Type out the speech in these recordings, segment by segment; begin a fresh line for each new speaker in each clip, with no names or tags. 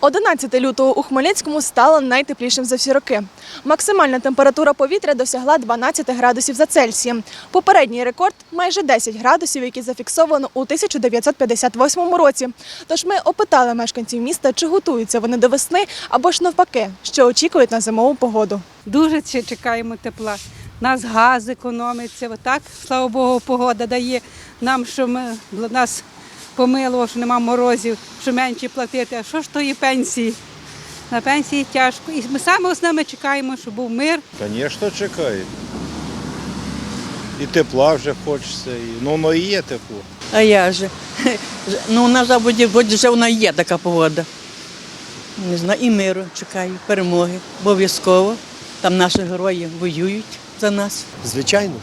11 лютого у Хмельницькому стало найтеплішим за всі роки. Максимальна температура повітря досягла 12 градусів за Цельсієм. Попередній рекорд майже 10 градусів, який зафіксовано у 1958 році. Тож ми опитали мешканців міста, чи готуються вони до весни або ж навпаки, що очікують на зимову погоду.
Дуже чекаємо тепла. Нас газ економиться. Отак, слава Богу, погода дає нам, що ми нас помило, що нема морозів, що менше платити. А що ж тої пенсії? На пенсії тяжко. І ми саме основне чекаємо, щоб був мир.
Звісно, чекають. І тепла вже хочеться, і ну воно і є тепло.
А я же. Ну, у нас заводі вже вона є така погода. Не знаю, і миру чекаю, перемоги. Обов'язково. Там наші герої воюють за нас.
Звичайно,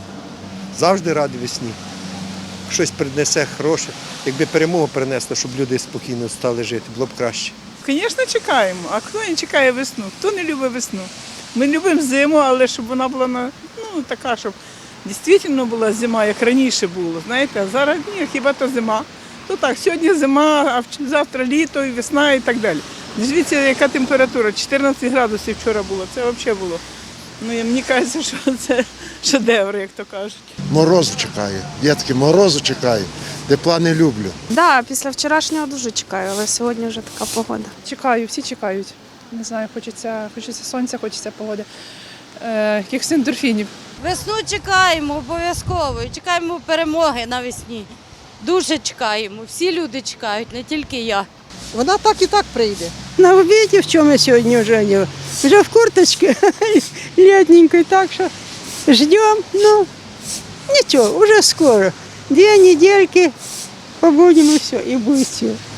завжди радий весні. Щось принесе хороше. Якби перемогу принесло, щоб люди спокійно стали жити, було б краще.
Звісно, чекаємо. А хто не чекає весну? Хто не любить весну? Ми любимо зиму, але щоб вона була ну, така, щоб дійсно була зима, як раніше було. Знаєте, а зараз ні, хіба то зима. То так, сьогодні зима, а завтра літо, і весна і так далі. Дивіться, яка температура, 14 градусів вчора було. Це взагалі було. Ну, і мені кажеться, що це шедевр, як то кажуть.
Морозу чекаю. Дітки, морозу чекаю. Тепла не люблю.
Да, після вчорашнього дуже чекаю, але сьогодні вже така погода.
Чекаю, всі чекають. Не знаю, хочеться, хочеться сонця, хочеться погоди, е, якихось ендорфінів.
Весну чекаємо обов'язково. Чекаємо перемоги навесні. Дуже чекаємо. Всі люди чекають, не тільки я.
Вона так і так прийде.
На обіді, в чому я сьогодні вже? Вже в курточці літненької, так що ждемо. Ну, нічого, вже скоро. Дві недельки побудемо все, і буде все.